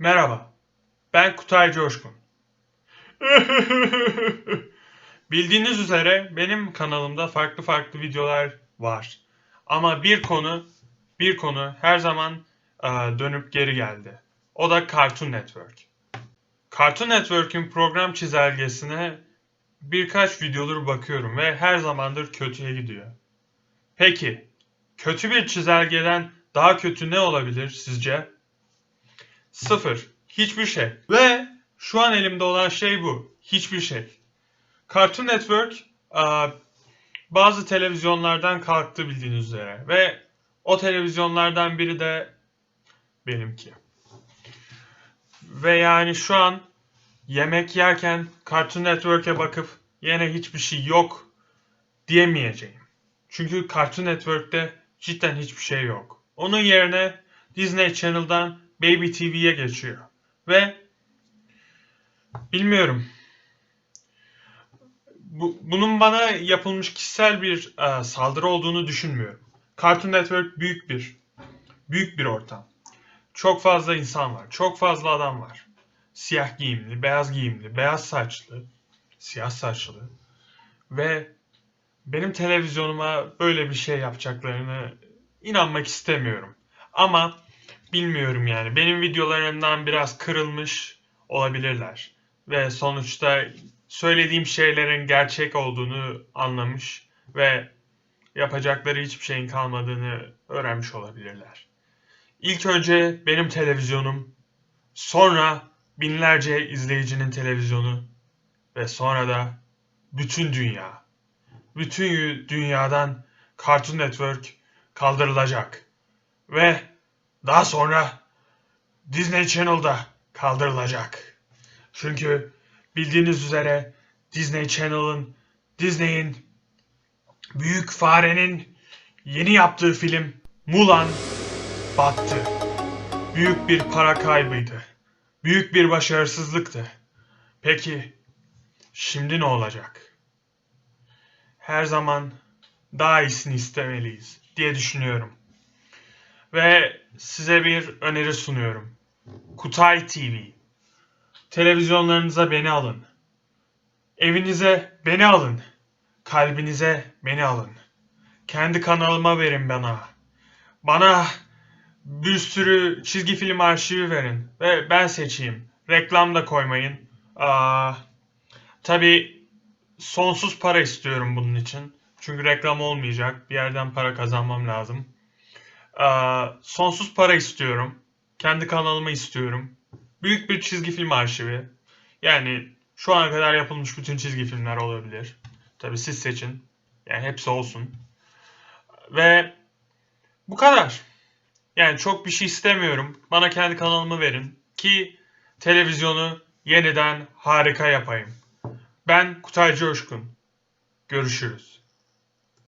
Merhaba, ben Kutay Coşkun. Bildiğiniz üzere benim kanalımda farklı farklı videolar var. Ama bir konu, bir konu her zaman e, dönüp geri geldi. O da Cartoon Network. Cartoon Network'ün program çizelgesine birkaç videodur bakıyorum ve her zamandır kötüye gidiyor. Peki, kötü bir çizelgeden daha kötü ne olabilir sizce? Sıfır. Hiçbir şey. Ve şu an elimde olan şey bu. Hiçbir şey. Cartoon Network aa, bazı televizyonlardan kalktı bildiğiniz üzere. Ve o televizyonlardan biri de benimki. Ve yani şu an yemek yerken Cartoon Network'e bakıp yine hiçbir şey yok diyemeyeceğim. Çünkü Cartoon Network'te cidden hiçbir şey yok. Onun yerine Disney Channel'dan Baby TV'ye geçiyor. Ve bilmiyorum. Bu, bunun bana yapılmış kişisel bir e, saldırı olduğunu düşünmüyorum. Cartoon Network büyük bir büyük bir ortam. Çok fazla insan var. Çok fazla adam var. Siyah giyimli, beyaz giyimli, beyaz saçlı, siyah saçlı ve benim televizyonuma böyle bir şey yapacaklarını inanmak istemiyorum. Ama bilmiyorum yani. Benim videolarımdan biraz kırılmış olabilirler. Ve sonuçta söylediğim şeylerin gerçek olduğunu anlamış ve yapacakları hiçbir şeyin kalmadığını öğrenmiş olabilirler. İlk önce benim televizyonum, sonra binlerce izleyicinin televizyonu ve sonra da bütün dünya. Bütün dünyadan Cartoon Network kaldırılacak. Ve daha sonra Disney Channel'da kaldırılacak. Çünkü bildiğiniz üzere Disney Channel'ın, Disney'in Büyük Fare'nin yeni yaptığı film Mulan battı. Büyük bir para kaybıydı. Büyük bir başarısızlıktı. Peki şimdi ne olacak? Her zaman daha iyisini istemeliyiz diye düşünüyorum. Ve size bir öneri sunuyorum. Kutay TV. Televizyonlarınıza beni alın. Evinize beni alın. Kalbinize beni alın. Kendi kanalıma verin bana. Bana bir sürü çizgi film arşivi verin. Ve ben seçeyim. Reklam da koymayın. Aa, tabii sonsuz para istiyorum bunun için. Çünkü reklam olmayacak. Bir yerden para kazanmam lazım. Aa, sonsuz para istiyorum. Kendi kanalımı istiyorum. Büyük bir çizgi film arşivi. Yani şu ana kadar yapılmış bütün çizgi filmler olabilir. Tabii siz seçin. Yani hepsi olsun. Ve bu kadar. Yani çok bir şey istemiyorum. Bana kendi kanalımı verin ki televizyonu yeniden harika yapayım. Ben Kutay Coşkun. Görüşürüz.